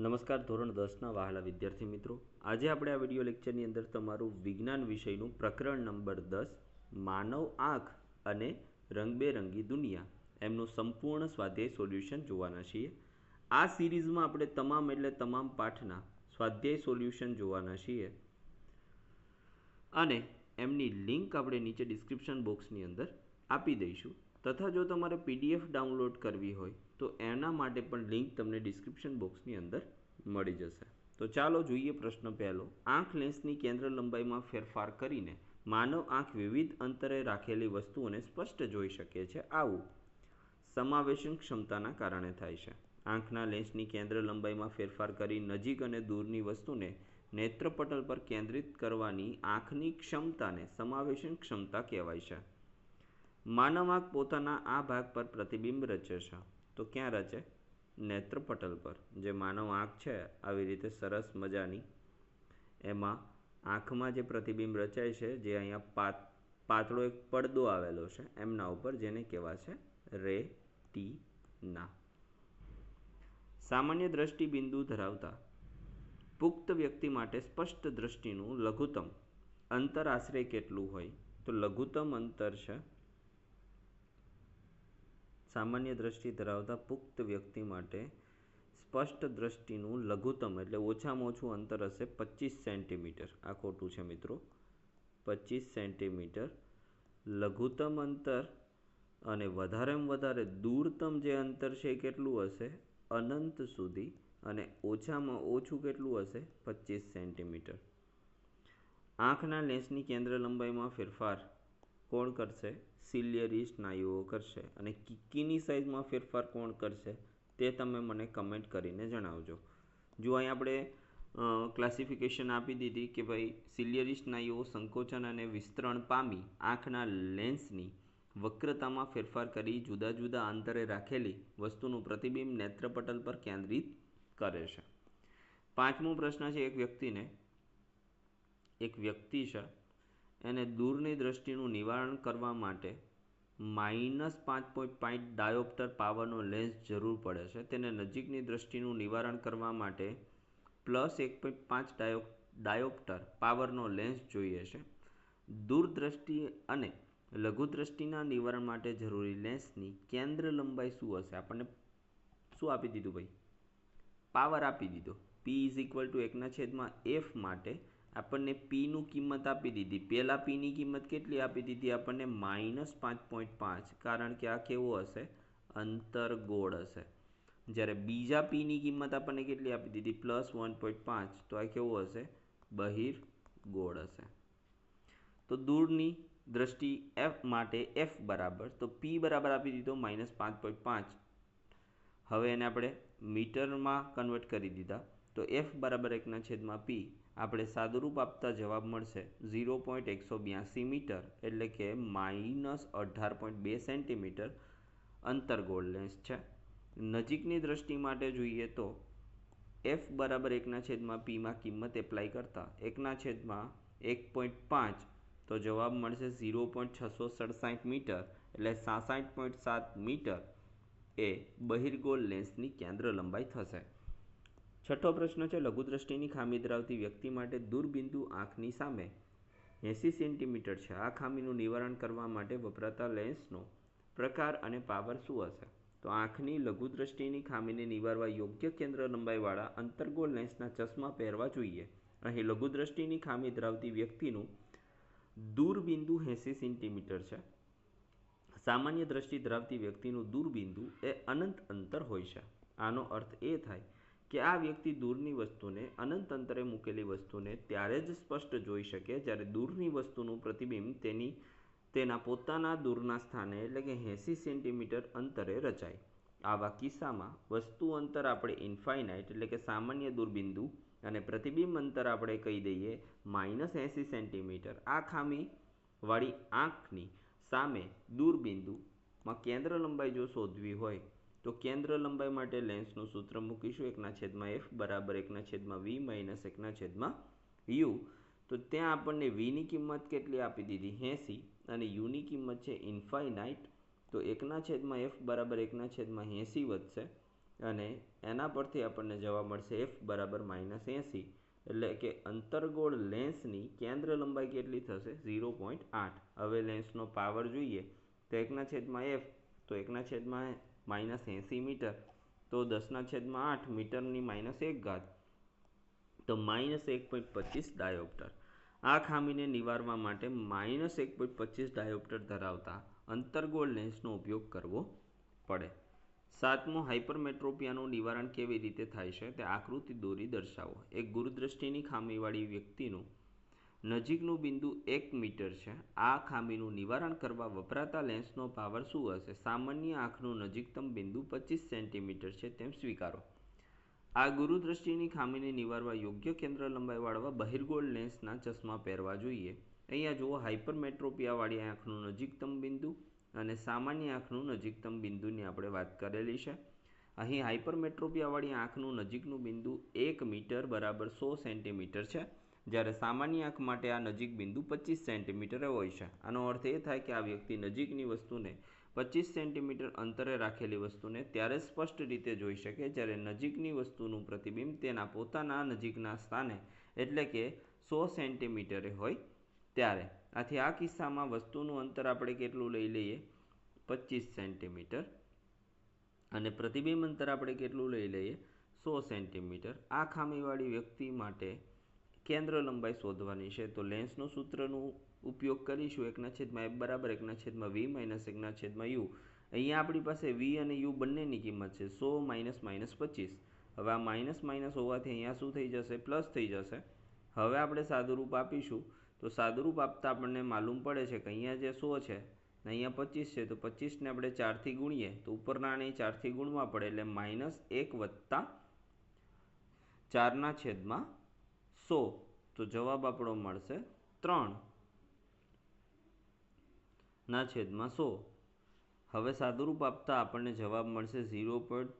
નમસ્કાર, ધોરણ દસના વહાલા વિદ્યાર્થી મિત્રો. આજે આપણે આ વીડિયો લેક્ચરની અંદર તમારું વિજ્ઞાન વિષયનું પ્રકરણ નંબર દસ, માનવ આંખ અને રંગબેરંગી દુનિયા, એમનું સંપૂર્ણ સ્વાધ્યાય સોલ્યુશન જોવાના છીએ. આ સિરીઝમાં આપણે તમામ એટલે તમામ પાઠના સ્વાધ્યાય સોલ્યુશન જોવાના છીએ. અને એમની લિંક આપણે નીચે ડિસ્ક્રિપ્શન બોક્સની અંદર આપી દઈશું. તથા જો તમારે પીડીએફ ડાઉનલોડ કરવી હોય, તો એના માટે પણ લિંક તમને ડિસ્ક્રિપ્શન બોક્સની અંદર મળી જશે. તો ચાલો જોઈએ પ્રશ્ન પહેલો. આંખ લેન્સની કેન્દ્ર લંબાઈમાં ફેરફાર કરીને માનવ આંખ વિવિધ અંતરે રાખેલી વસ્તુઓને સ્પષ્ટ જોઈ શકે છે. આવું સમાવેશન ક્ષમતાના કારણે થાય છે. આંખના લેન્સની કેન્દ્ર લંબાઈમાં ફેરફાર કરી નજીક અને દૂરની વસ્તુને નેત્રપટલ પર કેન્દ્રિત કરવાની આંખની ક્ષમતાને સમાવેશન ક્ષમતા કહેવાય છે. માનવ આંખ પોતાના આ ભાગ પર પ્રતિબિંબ રચે છે. તો ક્યાં રચે? નેત્રપટલ પર. જે માનવ આંખ છે, આવી રીતે સરસ મજાની. એમાં આંખમાં જે પ્રતિબિંબ રચાય છે, જે અહીંયા પાત, પાતળો એક પડદો આવેલો છે, એમના ઉપર જેને કહેવાય છે રેટિના. સામાન્ય દ્રષ્ટિ બિંદુ ધરાવતા પુખ્ત વ્યક્તિ માટે સ્પષ્ટ દ્રષ્ટિનું લઘુત્તમ અંતર આશરે કેટલું હોય? તો લઘુત્તમ અંતર છે સામાન્ય દ્રષ્ટિ ધરાવતા પુખ્ત વ્યક્તિ માટે સ્પષ્ટ દ્રષ્ટિનું લઘુત્તમ એટલે ઓછામાં ઓછું અંતર હશે પચીસ સેન્ટીમીટર. આ ખોટું છે મિત્રો. પચીસ સેન્ટીમીટર લઘુત્તમ અંતર અને વધારેમાં વધારે દૂરતમ જે અંતર છે એ કેટલું હશે? અનંત સુધી અને ઓછામાં ઓછું કેટલું હશે? પચીસ સેન્ટીમીટર. આંખના લેન્સની કેન્દ્ર લંબાઈમાં ફેરફાર કોણ કરશે? સિલિયરી સ્નાયુઓ કરશે અને કિકીની સાઇઝમાં ફેરફાર કોણ કરશે તે તમે મને કમેન્ટ કરીને જણાવજો. જો અહીં આપણે ક્લાસિફિકેશન આપી દીધી કે ભાઈ સિલિયરી સ્નાયુઓ સંકોચન અને વિસ્તરણ પામી આંખના લેન્સની વક્રતામાં ફેરફાર કરી જુદા જુદા અંતરે રાખેલી વસ્તુનું પ્રતિબિંબ નેત્રપટલ પર કેન્દ્રિત કરે છે. પાંચમો પ્રશ્ન છે એક વ્યક્તિને, એક વ્યક્તિ છે એને દૂરની દ્રષ્ટિનું નિવારણ કરવા માટે માઇનસ પાંચ પોઈન્ટ પાંચ ડાયોપ્ટર પાવરનો લેન્સ જરૂર પડે છે. તેને નજીકની દ્રષ્ટિનું નિવારણ કરવા માટે પ્લસ એક પોઈન્ટ પાંચ ડાયો, ડાયોપ્ટર પાવરનો લેન્સ જોઈએ છે. દૂરદ્રષ્ટિ અને લઘુદ્રષ્ટિના નિવારણ માટે જરૂરી લેન્સની કેન્દ્ર લંબાઈ શું હશે? આપણને શું આપી દીધું ભાઈ? પાવર આપી દીધો. પી ઇઝ ઇક્વલ ટુ એકના છેદમાં એફ માટે આપણને પીનું કિંમત આપી દીધી. પહેલાં પીની કિંમત કેટલી આપી દીધી? આપણને માઇનસ પાંચ પોઈન્ટ પાંચ, કારણ કે આ કેવું હશે? અંતરગોળ હશે. જ્યારે બીજા પીની કિંમત આપણને કેટલી આપી દીધી? પ્લસ વન પોઈન્ટ પાંચ. તો આ કેવું હશે? બહિર ગોળ હશે. તો દૂરની દ્રષ્ટિ એફ માટે એફ બરાબર. તો પી બરાબર આપી દીધો માઇનસ પાંચ પોઈન્ટ પાંચ. હવે એને આપણે મીટરમાં કન્વર્ટ કરી દીધા. તો એફ બરાબર એકના છેદમાં પી આપણે સાદુરૂપ આપતા જવાબ મળશે ઝીરો પોઈન્ટ એકસો બ્યાસી મીટર એટલે કે માઇનસ અઢાર પોઈન્ટ બે સેન્ટીમીટર અંતરગોળ લેન્સ છે. નજીકની દ્રષ્ટિ માટે જોઈએ તો એફ બરાબર એકના છેદમાં પીમાં કિંમત એપ્લાય કરતાં એકના છેદમાં એક પોઈન્ટ પાંચ તો જવાબ મળશે ઝીરો પોઈન્ટ છસો સડસાઠ મીટર એટલે સાસઠ પોઈન્ટ સાત મીટર એ બહિર્ગોળ લેન્સની કેન્દ્ર લંબાઈ થશે. છઠ્ઠો પ્રશ્ન છે, લઘુદ્રષ્ટિની ખામી ધરાવતી વ્યક્તિ માટે દૂરબિંદુ આંખની સામે. એંસી સેન્ટીમીટર છે. આ ખામીનું નિવારણ કરવા માટે વપરાતા લેન્સનો પ્રકાર અને પાવર શું હશે? તો આંખની લઘુદ્રષ્ટિની ખામીને નિવારવા યોગ્ય કેન્દ્ર લંબાઈવાળા અંતર્ગોળ લેન્સના ચશ્મા પહેરવા જોઈએ. અહીં લઘુદ્રષ્ટિની ખામી ધરાવતી વ્યક્તિનું દૂરબિંદુ એંસી સેન્ટીમીટર છે. સામાન્ય દ્રષ્ટિ ધરાવતી વ્યક્તિનું દૂરબિંદુ એ અનંત અંતર હોય છે. આનો અર્થ એ થાય કે આ વ્યક્તિ દૂરની વસ્તુને અનંત અંતરે મૂકેલી વસ્તુને ત્યારે જ સ્પષ્ટ જોઈ શકે જ્યારે દૂરની વસ્તુનું પ્રતિબિંબ તેની, તેના પોતાના દૂરના સ્થાને એટલે કે એંસી સેન્ટીમીટર અંતરે રચાય. આવા કિસ્સામાં વસ્તુ અંતર આપણે ઇન્ફાઇનાઇટ એટલે કે સામાન્ય દૂરબિંદુ અને પ્રતિબિંબ અંતર આપણે કહી દઈએ માઇનસ એંસી સેન્ટીમીટર. આ ખામી વાળી આંખની સામે દૂરબિંદુમાં કેન્દ્ર લંબાઈ જો શોધવી હોય તો કેન્દ્ર લંબાઈ માટે લેન્સનું સૂત્ર મૂકીશું. એકના છેદમાં એફ બરાબર એકના છેદમાં વી માઇનસ એકના છેદમાં યુ. તો ત્યાં આપણને વીની કિંમત કેટલી આપી દીધી? એંસી. અને યુની કિંમત છે ઇન્ફાઇનાઇટ. તો એકના છેદમાં એફ બરાબર એકના છેદમાં એંસી વધશે. અને એના પરથી આપણને જવાબ મળશે એફ બરાબર માઇનસ એંસી. એટલે કે અંતર્ગોળ લેન્સની કેન્દ્ર લંબાઈ કેટલી થશે? ઝીરો પોઈન્ટ આઠ. હવે લેન્સનો પાવર જોઈએ. તો એકના છેદમાં એફ. તો એકના છેદમાં માઇનસ એંસી મીટર. તો દસના છેદમાં આઠ મીટરની માઇનસ એક ઘાત. તો માઇનસ એક પોઈન્ટ પચીસ ડાયોપ્ટર. આ ખામીને નિવારવા માટે માઇનસ એક પોઈન્ટ પચીસ ડાયોપ્ટર ધરાવતા અંતર્ગોળ લેન્સનો ઉપયોગ કરવો પડે. સાતમું હાઇપરમેટ્રોપિયાનું નિવારણ કેવી રીતે થાય છે તે આકૃતિ દોરી દર્શાવો. એક ગુરુદ્રષ્ટિની ખામીવાળી વ્યક્તિનું નજીકનું બિંદુ એક મીટર છે. આ ખામીનું નિવારણ કરવા વપરાતા લેન્સનો પાવર શું હશે? સામાન્ય આંખનું નજીકતમ બિંદુ પચીસ સેન્ટીમીટર છે તેમ સ્વીકારો. આ ગુરુદ્રષ્ટિની ખામીને નિવારવા યોગ્ય કેન્દ્ર લંબાઈવાળવા બહિર્ગોળ લેન્સના ચશ્મા પહેરવા જોઈએ. અહીંયા જુઓ હાઇપરમેટ્રોપિયાવાળી આંખનું નજીકતમ બિંદુ અને સામાન્ય આંખનું નજીકતમ બિંદુની આપણે વાત કરેલી છે. અહીં હાઇપરમેટ્રોપિયાવાળી આંખનું નજીકનું બિંદુ એક મીટર બરાબર સો સેન્ટીમીટર છે. જ્યારે સામાન્ય આંખ માટે આ નજીક બિંદુ પચીસ સેન્ટીમીટરે હોય છે. આનો અર્થ એ થાય કે આ વ્યક્તિ નજીકની વસ્તુને પચીસ સેન્ટીમીટર અંતરે રાખેલી વસ્તુને ત્યારે સ્પષ્ટ રીતે જોઈ શકે જ્યારે નજીકની વસ્તુનું પ્રતિબિંબ તેના પોતાના નજીકના સ્થાને એટલે કે સો સેન્ટીમીટરે હોય ત્યારે. આથી આ કિસ્સામાં વસ્તુનું અંતર આપણે કેટલું લઈ લઈએ? પચીસ સેન્ટીમીટર. અને પ્રતિબિંબ અંતર આપણે કેટલું લઈ લઈએ? સો સેન્ટીમીટર. આ ખામીવાળી વ્યક્તિ માટે કેન્દ્ર લંબાઈ શોધવાની છે. તો લેન્સનું સૂત્રનું ઉપયોગ કરીશું. એકના છેદમાં એફ બરાબર, એકના છેદમાં વી માઇનસ એકના છેદમાં યુ અહીંયા આપણી પાસે વી અને યુ બંનેની કિંમત છે, સો માઇનસ માઇનસ પચીસ. હવે આ માઇનસ માઇનસ હોવાથી અહીંયા શું થઈ જશે? પ્લસ થઈ જશે. હવે આપણે સાદુરૂપ આપીશું. તો સાદુરૂપ આપતા આપણને માલુમ પડે છે કે અહીંયા જે સો છે ને અહીંયા પચીસ છે. તો પચીસને આપણે ચારથી ગુણીએ. તો ઉપરના આને ચારથી ગુણવા પડે એટલે માઇનસ એક વત્તા ચારના છેદમાં સો. તો જવાબ આપણો મળશે ત્રણ. ના છેદમાં સો. હવે સાદુરૂપ આપતા આપણને જવાબ મળશે ઝીરો પોઈન્ટ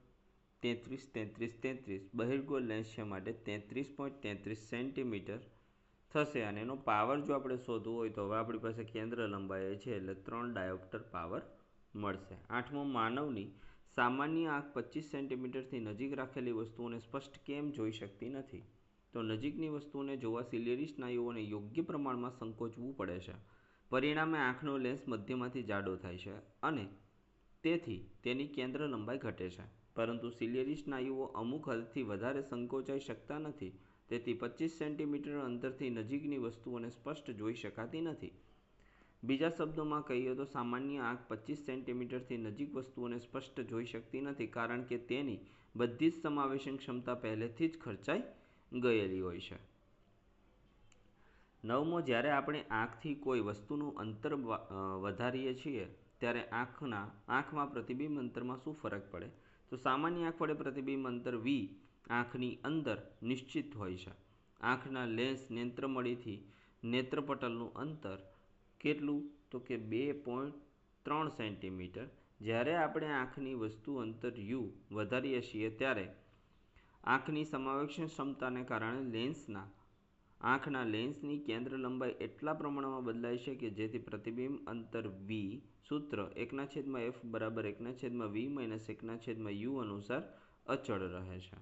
તેત્રીસ તેત્રીસ તેત્રીસ. બહિર્ગોળ લેન્સ છે માટે તેત્રીસ પોઈન્ટ તેત્રીસ સેન્ટીમીટર થશે અને એનો પાવર જો આપણે શોધવો હોય તો હવે આપણી પાસે કેન્દ્ર લંબાઈ છે એટલે ત્રણ ડાયોપ્ટર પાવર મળશે. આઠમો, માનવની સામાન્ય આંખ પચીસ સેન્ટીમીટરથી નજીક રાખેલી વસ્તુઓને સ્પષ્ટ કેમ જોઈ શકતી નથી? તો નજીકની વસ્તુઓને જોવા સિલિયરી સ્નાયુઓને યોગ્ય પ્રમાણમાં સંકોચવું પડે છે. પરિણામે આંખનો લેન્સ મધ્યમાંથી જાડો થાય છે અને તેથી તેની કેન્દ્ર લંબાઈ ઘટે છે. પરંતુ સિલિયરી સ્નાયુઓ અમુક હદથી વધારે સંકોચાઈ શકતા નથી. તેથી પચીસ સેન્ટીમીટર અંતરથી નજીકની વસ્તુઓને સ્પષ્ટ જોઈ શકાતી નથી. બીજા શબ્દોમાં કહીએ તો સામાન્ય આંખ પચીસ સેન્ટીમીટરથી નજીક વસ્તુઓને સ્પષ્ટ જોઈ શકતી નથી કારણ કે તેની બધી જ સમાવેશન ક્ષમતા પહેલેથી જ ખર્ચાઈ ગયેલી હોય છે. નવમો, જ્યારે આપણે આંખથી કોઈ વસ્તુનું અંતર વધારીએ છીએ, ત્યારે આંખના, આંખમાં પ્રતિબિંબ અંતરમાં શું ફરક પડે? તો સામાન્ય આંખ વડે પ્રતિબિંબ અંતર વી આંખની અંદર નિશ્ચિત હોય છે. આંખના લેન્સ નેત્રમળીથી નેત્રપટલનું અંતર કેટલું? તો કે બે પોઈન્ટ ત્રણ સેન્ટીમીટર. જ્યારે આપણે આંખની વસ્તુ અંતર યુ વધારીએ છીએ, ત્યારે આંખની સમાવેક્ષણ ક્ષમતાને કારણે લેન્સના, આંખના લેન્સની કેન્દ્ર લંબાઈ એટલા પ્રમાણમાં બદલાય છે કે જેથી પ્રતિબિંબ અંતર વી સૂત્ર એકના છેદમાં એફ બરાબર એકના છેદમાં વી માઇનસ એકના છેદમાં યુ અનુસાર અચળ રહે છે.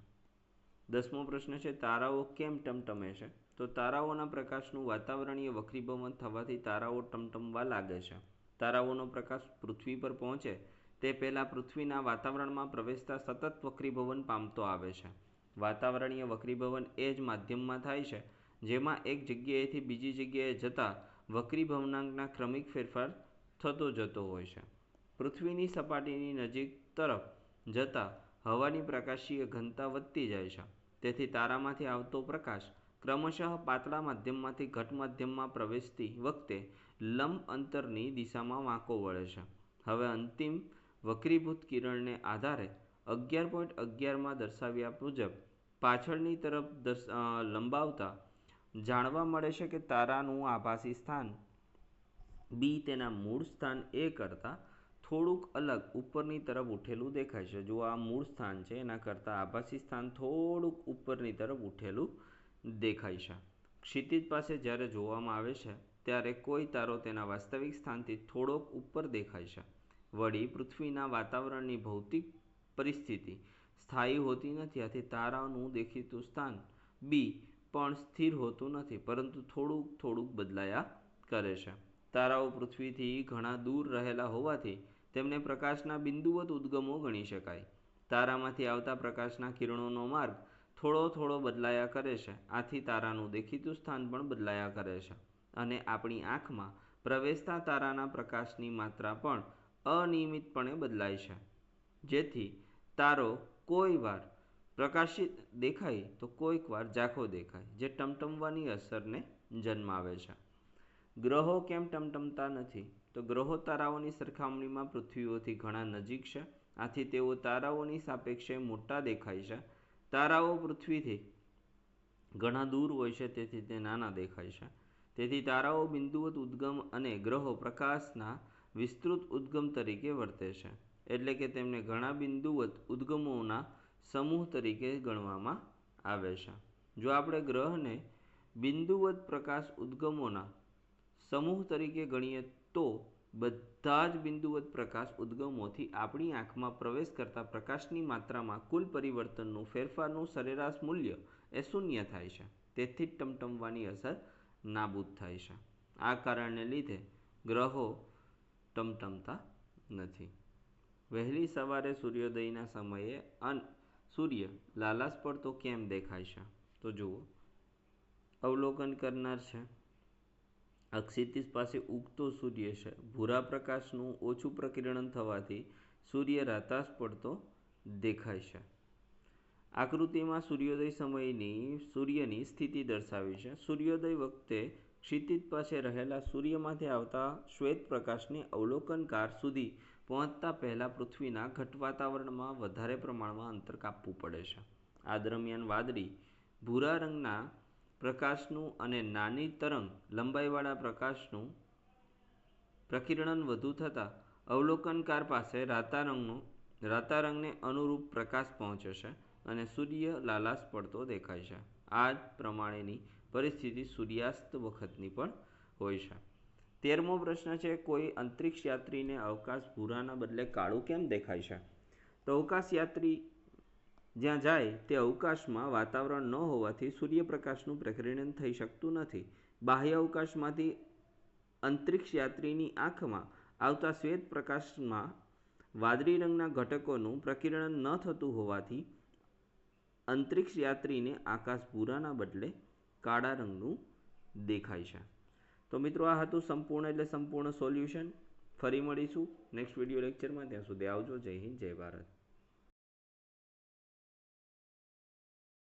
દસમો પ્રશ્ન છે, તારાઓ કેમ ટમટમે છે? તો તારાઓના પ્રકાશનું વાતાવરણીય વક્રીભવન થવાથી તારાઓ ટમટમવા લાગે છે. તારાઓનો પ્રકાશ પૃથ્વી પર પહોંચે તે પહેલાં પૃથ્વીના વાતાવરણમાં પ્રવેશતા સતત વક્રીભવન પામતો આવે છે. વાતાવરણીય વક્રીભવન એ જ માધ્યમમાં થાય છે, જેમાં એક જગ્યાએથી બીજી જગ્યાએ જતાં વક્રીભવનાંકના ક્રમિક ફેરફાર થતો જતો હોય છે. પૃથ્વીની સપાટીની નજીક તરફ જતાં હવાની પ્રકાશીય ઘનતા વધતી જાય છે. તેથી તારામાંથી આવતો પ્રકાશ ક્રમશઃ પાતળા માધ્યમમાંથી ઘટ માધ્યમમાં પ્રવેશતી વખતે લંબ અંતરની દિશામાં વાંકો વળે છે. હવે અંતિમ વક્રીભૂત કિરણને આધારે અગિયાર પોઈન્ટ અગિયારમાં દર્શાવ્યા મુજબ પાછળની તરફ લંબાવતા જાણવા મળે છે કે તારાનું આભાસી સ્થાન બી તેના મૂળ સ્થાન એ કરતાં થોડુંક અલગ ઉપરની તરફ ઉઠેલું દેખાય છે. જો આ મૂળ સ્થાન છે, એના કરતાં આભાસી સ્થાન થોડુંક ઉપરની તરફ ઉઠેલું દેખાય છે. ક્ષિતિજ પાસે જ્યારે જોવામાં આવે છે, ત્યારે કોઈ તારો તેના વાસ્તવિક સ્થાનથી થોડોક ઉપર દેખાય છે. વળી પૃથ્વીના વાતાવરણની ભૌતિક પરિસ્થિતિ સ્થાયી હોતી નથી. આથી તારાનું દેખીતું સ્થાન બી પણ સ્થિર હોતું નથી, પરંતુ થોડુંક થોડુંક બદલાયા કરે છે. તારાઓ પૃથ્વીથી ઘણા દૂર રહેલા હોવાથી તેમને પ્રકાશના બિંદુવત ઉદ્ગમો ગણી શકાય. તારામાંથી આવતા પ્રકાશના કિરણોનો માર્ગ થોડો થોડો બદલાયા કરે છે. આથી તારાનું દેખીતું સ્થાન પણ બદલાયા કરે છે. અને આપણી આંખમાં પ્રવેશતા તારાના પ્રકાશની માત્રા પણ અનિયમિતપણે બદલાય છે. જેથી તારો કોઈ વાર પ્રકાશિત દેખાય તો કોઈક વાર ઝાંખો દેખાય, જે ટમટમવાની અસરને જન્માવે છે. ગ્રહો કેમ ટમટમતા નથી? તો ગ્રહો તારાઓની સરખામણીમાં પૃથ્વીઓથી ઘણા નજીક છે, આથી તેઓ તારાઓની સાપેક્ષે મોટા દેખાય છે. તારાઓ પૃથ્વીથી ઘણા દૂર હોય છે, તેથી તે નાના દેખાય છે. તેથી તારાઓ બિંદુવત ઉદ્ગમ અને ગ્રહો પ્રકાશના વિસ્તૃત ઉદ્ગમ તરીકે વર્તે છે. એટલે કે તેમને ઘણા બિંદુવત ઉદ્ગમોના સમૂહ તરીકે ગણવામાં આવે છે. જો આપણે ગ્રહને બિંદુવત પ્રકાશ ઉદ્ગમોના સમૂહ તરીકે ગણીએ તો બધા જ બિંદુવત પ્રકાશ ઉદ્ગમોથી આપણી આંખમાં પ્રવેશ કરતા પ્રકાશની માત્રામાં કુલ પરિવર્તનનું ફેરફારનું સરેરાશ મૂલ્ય એ શૂન્ય થાય છે. તેથી જ ટમટમવાની અસર નાબૂદ થાય છે. આ કારણને લીધે ગ્રહો ટમટમતા નથી. વહેલી સવારે સૂર્યોદયના સમયે અન સૂર્ય લાલાશ પડતો કેમ દેખાય છે? તો જુઓ, અવલોકન કરનાર છે. અક્ષિતિજ પાસે ઉગતો સૂર્ય છે. ભૂરા પ્રકાશનું ઓછું પ્રકિરણ થવાથી સૂર્ય રાતાશ પડતો દેખાય છે. આકૃતિમાં સૂર્યોદય સમયની સૂર્યની સ્થિતિ દર્શાવી છે. સૂર્યોદય વખતે ક્ષિતિજ પાસે રહેલા સૂર્યમાંથી આવતા શ્વેત પ્રકાશને અવલોકનકાર સુધી પહોંચતા પહેલાં પૃથ્વીના ઘટ વાતાવરણમાં વધારે પ્રમાણમાં અંતર કાપવું પડે છે. આ દરમિયાન વાદળી, ભૂરા રંગના પ્રકાશનું અને નાની તરંગ લંબાઈવાળા પ્રકાશનું પ્રકિરણન વધુ થતાં અવલોકનકાર પાસે રાતા રંગનું, રાતા રંગને અનુરૂપ પ્રકાશ પહોંચે છે અને સૂર્ય લાલાશ પડતો દેખાય છે. આ જ પ્રમાણેની પરિસ્થિતિ સૂર્યાસ્ત વખતની પણ હોય છે. તેરમો પ્રશ્ન છે, કોઈ અંતરિક્ષ યાત્રીને અવકાશ ભૂરાના બદલે કાળું કેમ દેખાય છે? તો અવકાશ યાત્રી જ્યાં જાય, તે અવકાશમાં વાતાવરણ ન હોવાથી સૂર્યપ્રકાશનું પ્રકીર્ણન થઈ શકતું નથી. બાહ્ય અવકાશમાંથી અંતરિક્ષ યાત્રીની આંખમાં આવતા શ્વેત પ્રકાશમાં વાદળી રંગના ઘટકોનું પ્રકિરણન ન થતું હોવાથી અંતરિક્ષ યાત્રીને આકાશ ભૂરાના બદલે કાળા રંગનું દેખાય છે. તો મિત્રો આ હતું સંપૂર્ણ એટલે સંપૂર્ણ સોલ્યુશન. ફરી મળીશું નેક્સ્ટ વીડિયો લેક્ચરમાં. ત્યાં સુધી આવજો. જય હિન્દ, જય ભારત.